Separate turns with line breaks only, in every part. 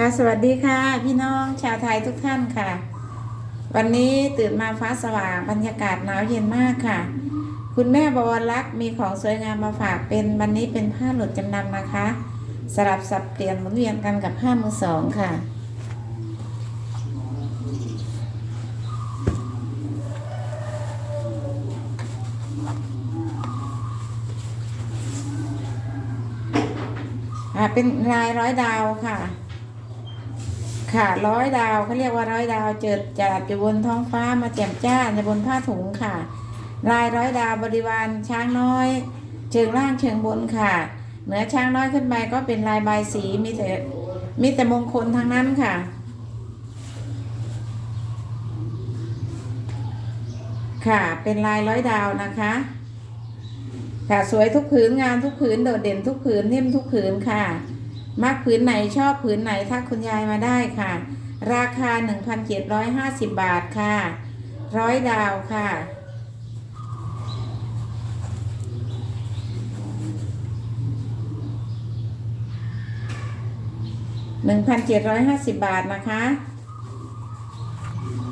ค่ะสวัสดีค่ะ พี่น้องชาวไทยทุกท่านค่ะ วันนี้ตื่นมาฟ้าสว่างบรรยากาศหนาวเย็นมากค่ะ คุณแม่บวรรักษ์มีของสวยงามมาฝากเป็นวันนี้เป็นผ้าหลุดจำนำนะคะ สลับสับเปลี่ยนหมุนเวียนกันกับผ้ามือสองค่ะอ่าเป็นลายร้อยดาวค่ะ ค่ะ ร้อยดาวเขาเรียกว่าร้อยดาวเจิดจาดอยู่บนท้องฟ้ามาแจ่มจ้าในบนผ้าถุงค่ะ ลายร้อยดาวบริวารช้างน้อย เชิงล่างเชิงบนค่ะ เหนือช้างน้อยขึ้นไปก็เป็นลายใบสีมีแต่มีแต่มงคลทั้งนั้นค่ะค่ะ เป็นลายร้อยดาวนะคะ ค่ะ สวยทุกผืนงานทุกผืนโดดเด่นทุกผืนนิ่มทุกผืนค่ะ มักผืนไหนชอบผืนไหนทักคุณยายมาได้ค่ะ ราคา 1,750 บาทค่ะ ร้อยดาวค่ะ 1,750 บาทนะคะ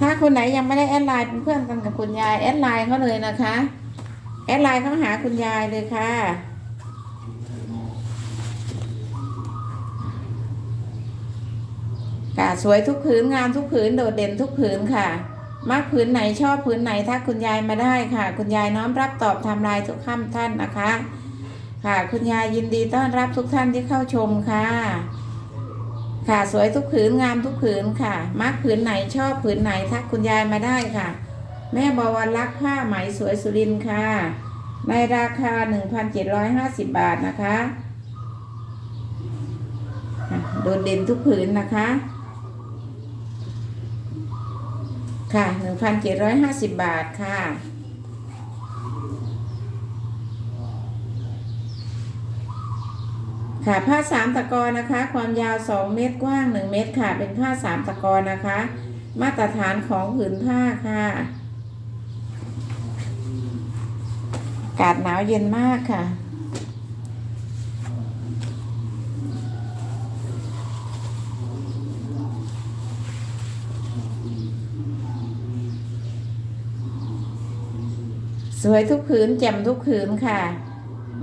ถ้าคนไหนยังไม่ได้แอดไลน์เป็นเพื่อนกันกับคุณยายแอดไลน์เขาเลยนะคะ แอดไลน์เข้าหาคุณยายเลยค่ะ ค่ะ สวยทุกผืนงามทุกผืนโดดเด่นทุกผืนค่ะ มักผืนไหนชอบผืนไหนทักคุณยายมาได้ค่ะ คุณยายน้อมรับตอบทำลายทุกข้าท่านนะคะ ค่ะ คุณยายยินดีต้อนรับทุกท่านที่เข้าชมค่ะ ค่ะสวยทุกผืนงามทุกผืนค่ะ มักผืนไหนชอบผืนไหนทักคุณยายมาได้ค่ะ แม่บวรรักผ้าไหมสวยสุรินค่ะ ในราคา 1,750 บาทนะคะค่ะโดดเด่นทุกผืนนะคะ ค่ะ 1,750 บาทค่ะ ค่ะผ้าสามตะกอนะคะ ความยาว 2 เมตรกว้าง 1 เมตรค่ะ เป็นผ้าสามตะกอนะคะ มาตรฐานของผืนผ้าค่ะอากาศหนาวเย็นมากค่ะ สวยทุกผืนแจ่มทุกผืนค่ะ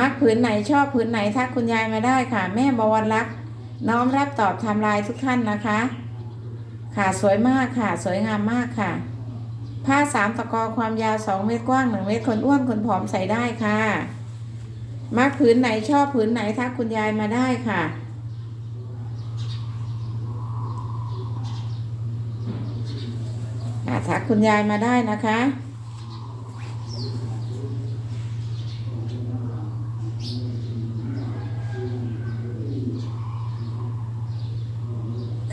มักผืนไหนชอบผืนไหนทักคุณยายมาได้ค่ะ แม่บวรรักษ์น้อมรับตอบทำลายทุกท่านนะคะ ค่ะสวยมากค่ะ สวยงามมากค่ะ ผ้าสามตะกอความยาวสองเมตรกว้างหนึ่งเมตรคนอ้วนคนผอมใส่ได้ค่ะ มักผืนไหนชอบผืนไหนทักคุณยายมาได้ค่ะอะทักคุณยายมาได้นะคะ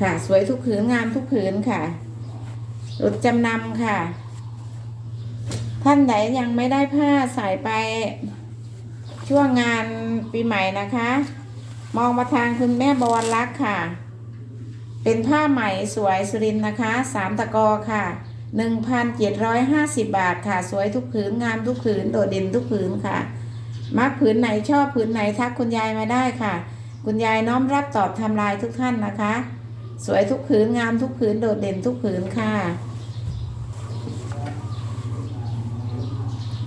ค่ะ สวยทุกผืนงามทุกผืนค่ะรถจำนำค่ะ ท่านไหนยังไม่ได้ผ้าใส่ไปช่วงงานปีใหม่นะคะ มองมาทางคุณแม่บวรรักษ์ค่ะ เป็นผ้าไหมสวยสุรินนะคะสามตะกอค่ะหนึ่งพันเจ็ดร้อยห้าสิบบาทค่ะ สวยทุกผืนงามทุกผืนโดดเด่นทุกผืนค่ะ มักผืนไหนชอบผืนไหนทักคุณยายมาได้ค่ะ คุณยายน้อมรับตอบทำลายทุกท่านนะคะ สวยทุกผืนงามทุกผืนโดดเด่นทุกผืนค่ะ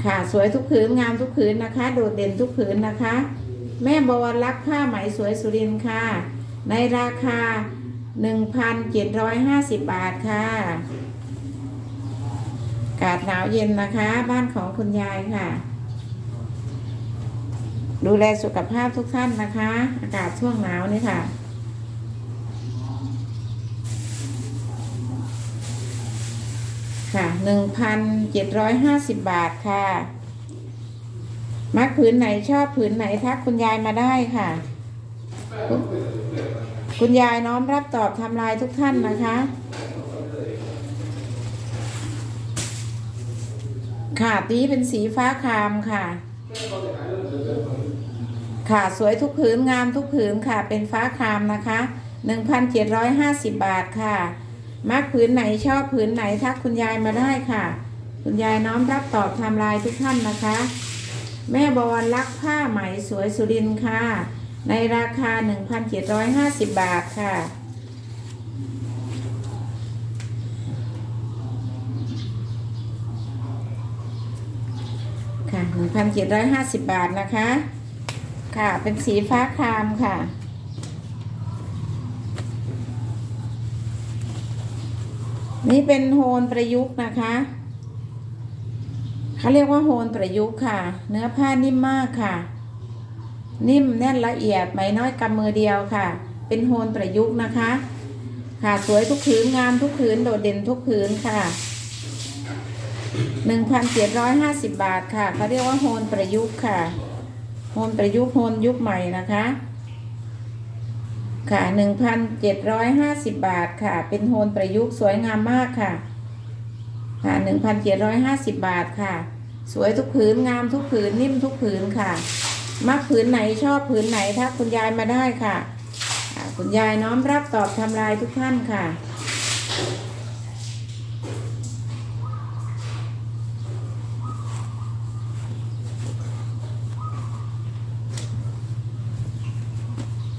ค่ะสวยทุกผืนงามทุกผืนนะคะ โดดเด่นทุกผืนนะคะ แม่บวรรักผ้าไหมสวยสุรินค่ะ ในราคา 1,750 บาทค่ะอากาศหนาวเย็นนะคะ บ้านของคุณยายค่ะ ดูแลสุขภาพทุกท่านนะคะ อากาศช่วงหนาวนี่ค่ะ ค่ะหนึ่งพันเจ็ดร้อยห้าสิบบาทค่ะ มักผืนไหนชอบผืนไหนทักคุณยายมาได้ค่ะ คุณยายน้อมรับตอบทำลายทุกท่านนะคะ ค่ะตีเป็นสีฟ้าครามค่ะ ค่ะสวยทุกผืนงามทุกผืนค่ะ เป็นฟ้าครามนะคะหนึ่งพันเจ็ดร้อยห้าสิบบาทค่ะ มักผืนไหนชอบผืนไหนทักคุณยายมาได้ค่ะ คุณยายน้อมรับตอบทำลายทุกท่านนะคะ แม่บวรรักผ้าไหมสวยสุรินค่ะ ในราคา 1,750 บาทค่ะ ค่ะ 1,750 บาทนะคะ ค่ะเป็นสีฟ้าครามค่ะ นี่เป็นโฮนประยุกต์นะคะเขาเรียกว่าโฮนประยุกต์ค่ะ เนื้อผ้านิ่มมากค่ะ นิ่มแน่นละเอียดไหมน้อยกำมือเดียวค่ะ เป็นโฮนประยุกต์นะคะ ค่ะสวยทุกผืนงามทุกผืนโดดเด่นทุกผืนค่ะ1,750บาทค่ะเขาเรียกว่าโฮนประยุกต์ค่ะโฮนประยุกต์โฮนยุคใหม่นะคะ ค่ะ 1,750 บาทค่ะ เป็นโฮนประยุกต์สวยงามมากค่ะ ค่ะ 1,750 บาทค่ะ สวยทุกผืนงามทุกผืนนิ่มทุกผืนค่ะ มักผืนไหนชอบผืนไหนถ้าคุณยายมาได้ค่ะ คุณยายน้อมรับตอบทำลายทุกท่านค่ะ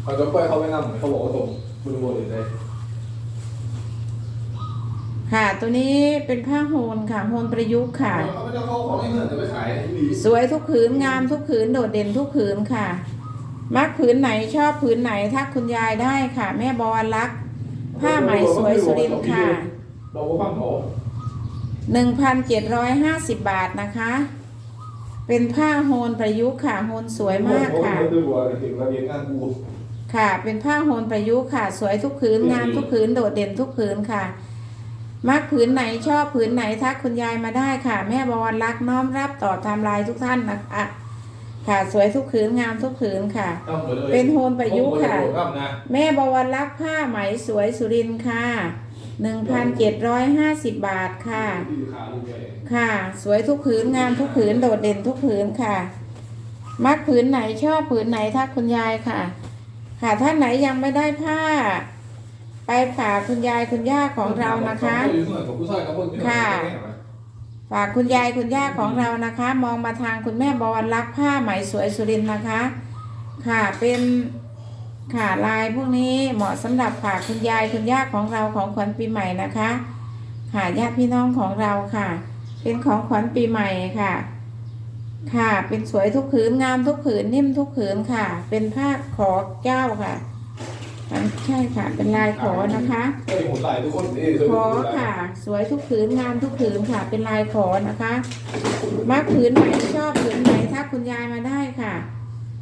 เขาจะปล่อยเขาไปนั่งเขาบอกว่าตรงบนบนเลยได้
ค่ะ ตัวนี้เป็นผ้าโฮนค่ะ โฮนประยุกต์ค่ะ
เขาไม่ได้เขาของไม่เหมือนจะไปขายดี
สวยทุกผืนงามทุกผืนโดดเด่นทุกผืนค่ะ มักผืนไหนชอบผืนไหนทักคุณยายได้ค่ะ แม่บวรรักษ์ผ้าไหมสวยสุรินทร์ค่ะ
บอกว่าฟังเขา
1,750บาทนะคะ เป็นผ้าโฮนประยุกต์ค่ะ โฮนสวยมากค่ะ
เขาตัวถึงระเบียงงานกู
ค่ะ เป็นผ้าโฮนประยุกต์ค่ะ สวยทุกผืนงามทุกผืนโดดเด่นทุกผืนค่ะมักผืนไหนชอบผืนไหนทักคุณยายมาได้ค่ะ แม่บวรรักษ์น้อมรับต่อไทำลายทุกท่านนะคะค่ะสวยทุกผืนงามทุกผืนค่ะ เป็นโฮนประยุกต์ค่ะ แม่บวรรักษ์ผ้าไหมสวยสุรินทร์ค่ะ1,750บาทค่ะ ค่ะ สวยทุกผืนงามทุกผืนโดดเด่นทุกผืนค่ะ มักผืนไหนชอบผืนไหนทักคุณยายค่ะ ค่ะท่านไหนยังไม่ได้ผ้า ไปฝากคุณยายคุณย่าของเรานะคะฝากคุณยายคุณย่าของเรานะคะ มองมาทางคุณแม่บวรรักษ์ผ้าไหมสวยสุรินทร์นะคะ ค่ะเป็นค่ะลายพวกนี้เหมาะสำหรับฝากคุณยายคุณย่าของเราของขวัญปีใหม่นะคะ ค่ะญาติพี่น้องของเราค่ะ เป็นของขวัญปีใหม่ค่ะ ค่ะ เป็นสวยทุกผืนงามทุกผืนนิ่มทุกผืนค่ะ เป็นผ้าขอเจ้าค่ะอันใช่ค่ะ เป็นลายขอนะคะ
เฮ้ยหมุนหลายทุกคนเอ้ย
ขอค่ะ สวยทุกผืนงามทุกผืนค่ะ เป็นลายขอนะคะมักผืนไหนชอบผืนไหนถ้าคุณยายมาได้ค่ะ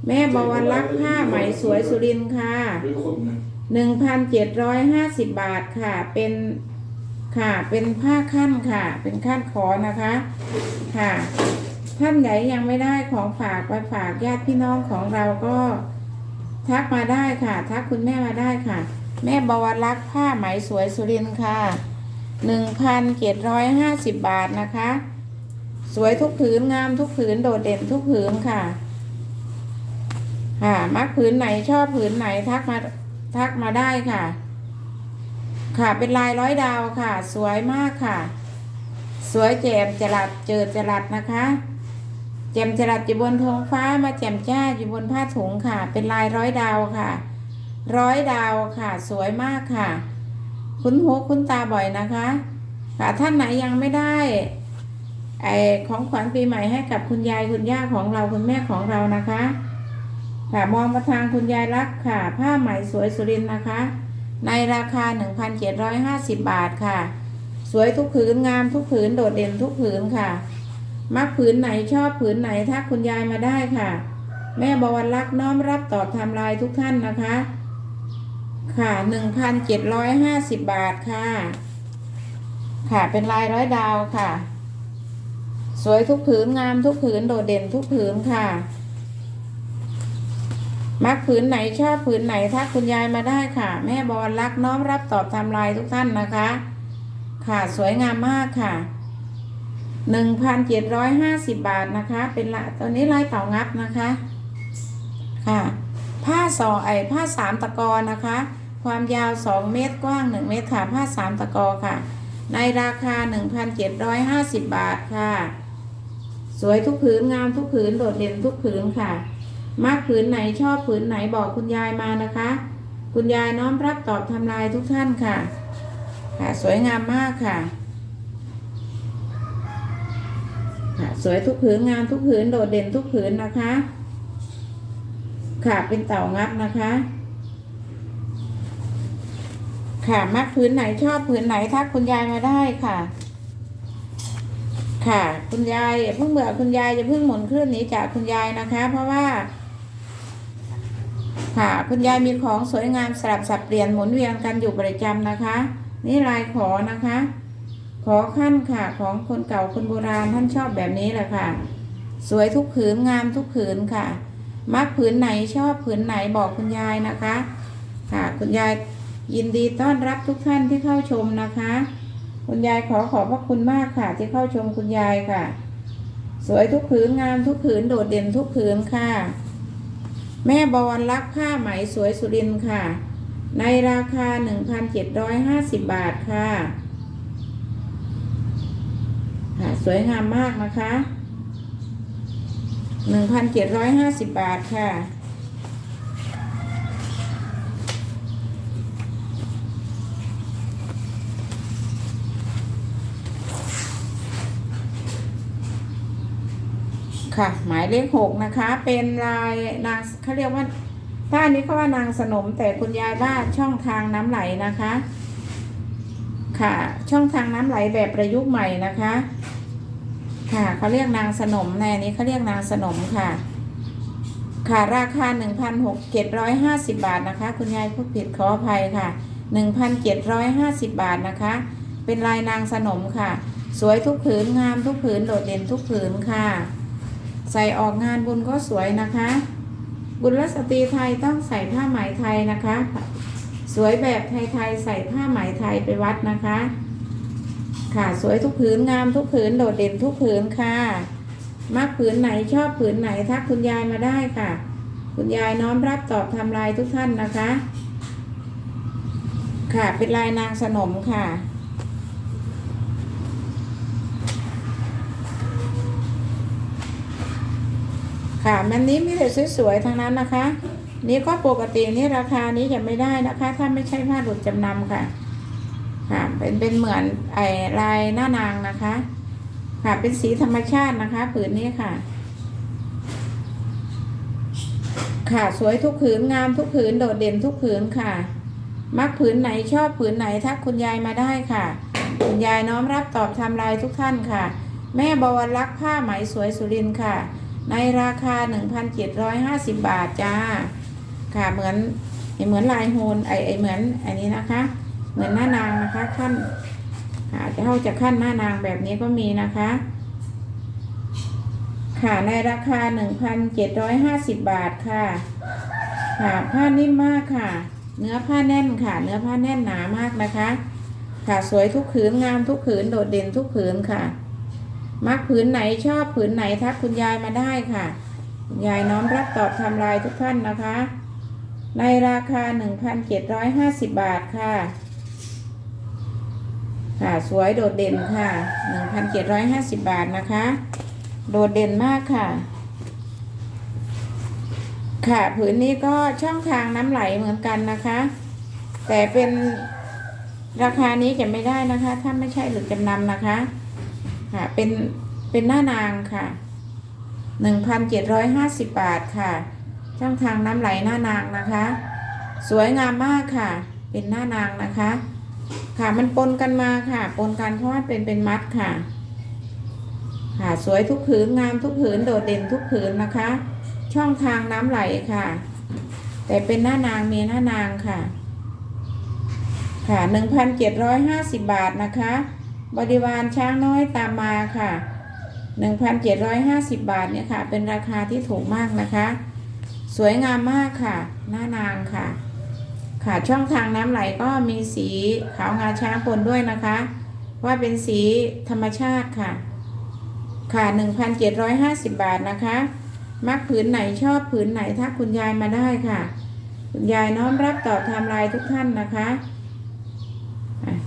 แม่บวรรักษ์ผ้าไหมสวยสุรินทร์ค่ะ
เป็นคนนะ
หนึ่งพันเจ็ดร้อยห้าสิบบาทค่ะ เป็นค่ะ เป็นผ้าขั้นค่ะ เป็นขั้นขอนะคะ ค่ะ ท่านไหนยังไม่ได้ของฝากไปฝากญาติพี่น้องของเราก็ทักมาได้ค่ะ ทักคุณแม่มาได้ค่ะ แม่บวรรักษ์ผ้าไหมสวยสุรินค่ะหนึ่งพันเจ็ดร้อยห้าสิบบาทนะคะ สวยทุกผืนงามทุกผืนโดดเด่นทุกผืนค่ะค่ะมักผืนไหนชอบผืนไหนทักมาทักมาได้ค่ะ ค่ะเป็นลายร้อยดาวค่ะ สวยมากค่ะ สวยแจ่มจรัดเจิดจรัดนะคะ แจ่มจรัดอยู่บนท้องฟ้ามาแจ่มจ้าอยู่บนผ้าถุงค่ะ เป็นลายร้อยดาวค่ะ ร้อยดาวค่ะ สวยมากค่ะ คุ้นหูคุ้นตาบ่อยนะคะ ค่ะท่านไหนยังไม่ได้ไอของขวัญปีใหม่ให้กับคุณยายคุณย่าของเราคุณแม่ของเรานะคะ ค่ะมองมาทางคุณยายรักค่ะ ผ้าไหมสวยสุรินนะคะ ในราคา 1,750 บาทค่ะ สวยทุกผืนงามทุกผืนโดดเด่นทุกผืนค่ะ มักผืนไหนชอบผืนไหนถ้าคุณยายมาได้ค่ะ แม่บวรรักษ์น้อมรับตอบทำลายทุกท่านนะคะ ค่ะ1,750บบาทค่ะ ค่ะเป็นลายร้อยดาวค่ะ สวยทุกผืนงามทุกผืนโดดเด่นทุกผืนค่ะ มักผืนไหนชอบผืนไหนถ้าคุณยายมาได้ค่ะ แม่บอลรักน้อมรับตอบทำลายทุกท่านนะคะ ค่ะสวยงามมากค่ะ หนึ่งพันเจ็ดร้อยห้าสิบบาทนะคะ เป็นละตัวนี้ลายเต่างับนะคะ ค่ะ ผ้าสอไอผ้าสามตะกอนะคะ ความยาวสองเมตรกว้างหนึ่งเมตรค่ะผ้าสามตะกอค่ะ ในราคาหนึ่งพันเจ็ดร้อยห้าสิบบาทค่ะ สวยทุกผืนงามทุกผืนโดดเด่นทุกผืนค่ะ มากผืนไหนชอบผืนไหนบอกคุณยายมานะคะ คุณยายน้อมรับตอบทำลายทุกท่านค่ะ ค่ะ สวยงามมากค่ะ ค่ะ สวยทุกผืนงามทุกผืนโดดเด่นทุกผืนนะคะ ค่ะเป็นเต่างับนะคะ ค่ะมักผืนไหนชอบผืนไหนทักคุณยายมาได้ค่ะ ค่ะ คุณยายเพิ่งเบื่อคุณยายจะเพิ่งหมุนเคลื่อนหนีจากคุณยายนะคะ เพราะว่าค่ะคุณยายมีของสวยงามสลับสับเปลี่ยนหมุนเวียนกันอยู่ประจำนะคะ นี่ลายขอนะคะ ขอขั้นค่ะ ของคนเก่าคนโบราณท่านชอบแบบนี้แหละค่ะ สวยทุกผืนงามทุกผืนค่ะ มักผืนไหนชอบผืนไหนบอกคุณยายนะคะ ค่ะคุณยายยินดีต้อนรับทุกท่านที่เข้าชมนะคะ คุณยายขอขอบพระคุณมากค่ะ ที่เข้าชมคุณยายค่ะ สวยทุกผืนงามทุกผืนโดดเด่นทุกผืนค่ะ แม่บอลรักผ้าไหมสวยสุรินค่ะ ในราคา 1,750 บาทค่ะ ค่ะ สวยงามมากนะคะ1,750บาทค่ะ ค่ะ หมายเลขหกนะคะ เป็นลายนางเขาเรียกว่าถ้านนี้เขาว่านางสนมแต่คุณยายว่าช่องทางน้ำไหลนะคะ ค่ะ ช่องทางน้ำไหลแบบประยุกต์ใหม่นะคะ ค่ะเขาเรียกนางสนมในอันนี้เขาเรียกนางสนมค่ะ ค่ะราคา1,650บาทนะคะ คุณยายพูดผิดขออภัยค่ะ1,750บาทนะคะ เป็นลายนางสนมค่ะ สวยทุกผืนงามทุกผืนโดดเด่นทุกผืนค่ะ ใส่ออกงานบุญก็สวยนะคะ บุญรัสตรีไทยต้องใส่ผ้าไหมไทยนะคะ สวยแบบไทยๆใส่ผ้าไหมไทยไปวัดนะคะ ค่ะ สวยทุกผืนงามทุกผืนโดดเด่นทุกผืนค่ะมักผืนไหนชอบผืนไหนทักคุณยายมาได้ค่ะ คุณยายน้อมรับตอบทำลายทุกท่านนะคะ ค่ะเป็นลายนางสนมค่ะค่ะมันนี้มีแต่สวยๆทั้งนั้นนะคะ นี่ก็ปกตินี่ราคานี้จะไม่ได้นะคะ ถ้าไม่ใช่ผ้าหลุดจำนำค่ะ ค่ะเป็นเป็นเหมือนไอลายหน้านางนะคะ ค่ะเป็นสีธรรมชาตินะคะ ผืนนี้ค่ะ ค่ะสวยทุกผืนงามทุกผืนโดดเด่นทุกผืนค่ะ มักผืนไหนชอบผืนไหนทักคุณยายมาได้ค่ะ คุณยายน้อมรับตอบทำลายทุกท่านค่ะ แม่บวรรักษ์ผ้าไหมสวยสุรินค่ะ ในราคา 1,750 บาทจ้า ค่ะเหมือนเหมือนลายโฮนไอไอเหมือนอันนี้นะคะ เหมือนหน้านางนะคะขั้นค่ะจะเข้าจะขั้นหน้านางแบบนี้ก็มีนะคะ ค่ะในราคา 1,750 บาทค่ะค่ะผ้านิ่มมากค่ะ เนื้อผ้าแน่นค่ะ เนื้อผ้าแน่นหนามากนะคะ ค่ะสวยทุกผืนงามทุกผืนโดดเด่นทุกผืนค่ะ มักผืนไหนชอบผืนไหนทักคุณยายมาได้ค่ะยายน้อมรับตอบทำลายทุกท่านนะคะ ในราคา 1,750 บาทค่ะ ค่ะ สวยโดดเด่นค่ะ1,750บาทนะคะ โดดเด่นมากค่ะ ค่ะผืนนี้ก็ช่องทางน้ำไหลเหมือนกันนะคะ แต่เป็นราคานี้จะไม่ได้นะคะ ถ้าไม่ใช่หรือจำนำนะคะ ค่ะ เป็นเป็นหน้านางค่ะหนึ่งพันเจ็ดร้อยห้าสิบบาทค่ะ ช่องทางน้ำไหลหน้านางนะคะ สวยงามมากค่ะ เป็นหน้านางนะคะ ค่ะมันปนกันมาค่ะ ปนกันเพราะว่าเป็นเป็นมัดค่ะ ค่ะสวยทุกผืนงามทุกผืนโดดเด่นทุกผืนนะคะ ช่องทางน้ำไหลค่ะ แต่เป็นหน้านางมีหน้านางค่ะ ค่ะหนึ่งพันเจ็ดร้อยห้าสิบบาทนะคะ บริวารช้างน้อยตามมาค่ะ1,750บาทเนี่ยค่ะ เป็นราคาที่ถูกมากนะคะ สวยงามมากค่ะ หน้านางค่ะ ค่ะช่องทางน้ำไหลก็มีสีขาวงาช้างปนด้วยนะคะ ว่าเป็นสีธรรมชาติค่ะ ค่ะ 1,750 บาทนะคะ มักผืนไหนชอบผืนไหนถ้าคุณยายมาได้ค่ะ คุณยายน้อมรับตอบไทม์ไลน์ทุกท่านนะคะ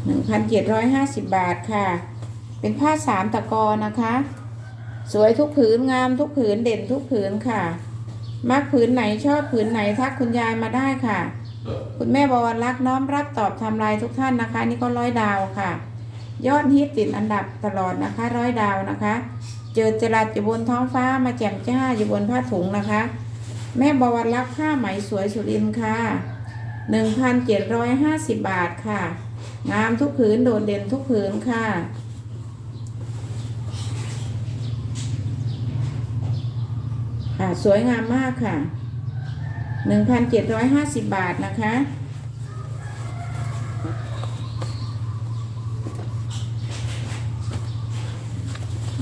หนึ่งพันเจ็ดร้อยห้าสิบบาทค่ะ เป็นผ้าสามตะกอนะคะ สวยทุกผืนงามทุกผืนเด่นทุกผืนค่ะ มักผืนไหนชอบผืนไหนทักคุณยายมาได้ค่ะ คุณแม่บวรรักษ์น้อมรับตอบทำลายทุกท่านนะคะ นี่ก็ร้อยดาวค่ะ ยอดฮิตติดอันดับตลอดนะคะ ร้อยดาวนะคะ เจอจรัสอยู่บนท้องฟ้ามาแจ่มจ้าอยู่บนผ้าถุงนะคะ แม่บวรรักษ์ผ้าไหมสวยสุรินค่ะหนึ่งพันเจ็ดร้อยห้าสิบบาทค่ะ งามทุกผืนโดดเด่นทุกผืนค่ะค่ะ สวยงามมากค่ะ หนึ่งพันเจ็ดร้อยห้าสิบบาทนะคะ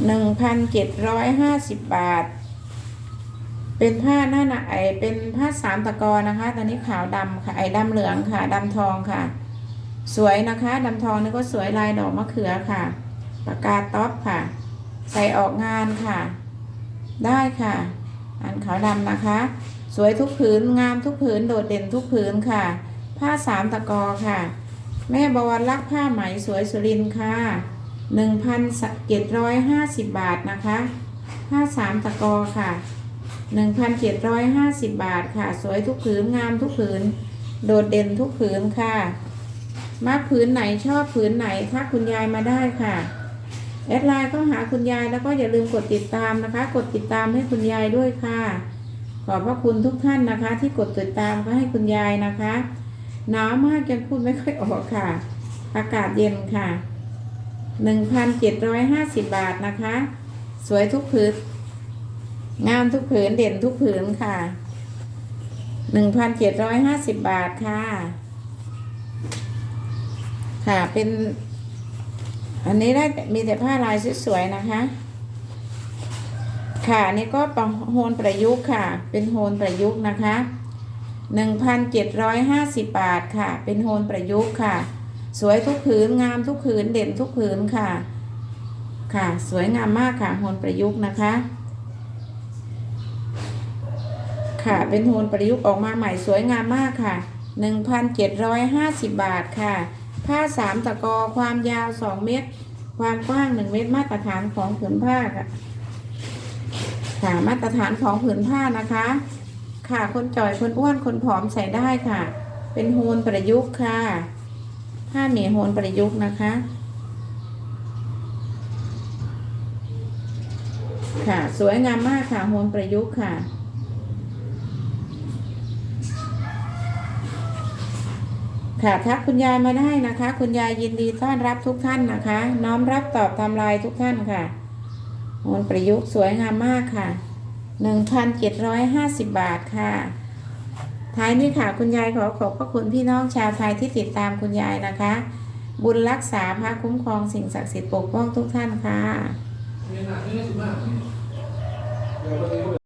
หนึ่งพันเจ็ดร้อยห้าสิบบาท เป็นผ้าหน้าหนาไอเป็นผ้าสามตะกอนะคะ ตอนนี้ขาวดำค่ะ ไอดำเหลืองค่ะดำทองค่ะ สวยนะคะดำทองนี่ก็สวยลายดอกมะเขือค่ะ ปากกาต๊อปค่ะ ใส่ออกงานค่ะ ได้ค่ะ อันขาวดำนะคะ สวยทุกผืนงามทุกผืนโดดเด่นทุกผืนค่ะ ผ้าสามตะกอค่ะ แม่บวรรักผ้าไหมสวยสุรินค่ะหนึ่งพันเจ็ดร้อยห้าสิบบาทนะคะผ้าสามตะกอค่ะหนึ่งพันเจ็ดร้อยห้าสิบบาทค่ะ สวยทุกผืนงามทุกผืน โดดเด่นทุกผืนค่ะมาผืนไหนชอบผืนไหนทักคุณยายมาได้ค่ะแอดไลน์ก็หาคุณยายแล้วก็อย่าลืมกดติดตามนะคะ กดติดตามให้คุณยายด้วยค่ะ ขอบพระคุณทุกท่านนะคะ ที่กดติดตามก็ให้คุณยายนะคะหนาวมากจนพูดไม่ค่อยออกค่ะ อากาศเย็นค่ะหนึ่งพันเจ็ดร้อยห้าสิบบาทนะคะ สวยทุกผืนงามทุกผืนเด่นทุกผืนค่ะหนึ่งพันเจ็ดร้อยห้าสิบบาทค่ะ ค่ะเป็น อันนี้ได้มีแต่ผ้าลายสวยๆนะคะ ค่ะนี่ก็ปะโฮนประยุกต์ค่ะ เป็นโฮนประยุกต์นะคะหนึ่งพันเจ็ดร้อยห้าสิบบาทค่ะ เป็นโฮนประยุกต์ค่ะ สวยทุกผืนงามทุกผืนเด่นทุกผืนค่ะ ค่ะ สวยงามมากค่ะโฮนประยุกต์นะคะ ค่ะเป็นโฮนประยุกต์ออกมาใหม่สวยงามมากค่ะหนึ่งพันเจ็ดร้อยห้าสิบบาทค่ะ ผ้าสามตะกอความยาวสองเมตร ความกว้างหนึ่งเมตรมาตรฐานของผืนผ้าค่ะ ค่ะมาตรฐานของผืนผ้านะคะ ค่ะคนจ่อยคนอ้วนคนผอมใส่ได้ค่ะ เป็นโฮนประยุกต์ค่ะ ผ้าหมีโฮนประยุกต์นะคะ ค่ะสวยงามมากค่ะโฮนประยุกต์ค่ะค่ะทักคุณยายมาได้นะคะ คุณยายยินดีต้อนรับทุกท่านนะคะ น้อมรับตอบทำลายทุกท่านค่ะ งนประยุกต์สวยงามมากค่ะ 1,750 บาทค่ะ ท้ายนี้ค่ะคุณยายขอขอบพระคุณพี่น้องชาวไทยที่ติดตามคุณยายนะคะ บุญรักษาพระคุ้มครองสิ่งศักดิ์สิทธิ์ปกป้องทุกท่านค่ะ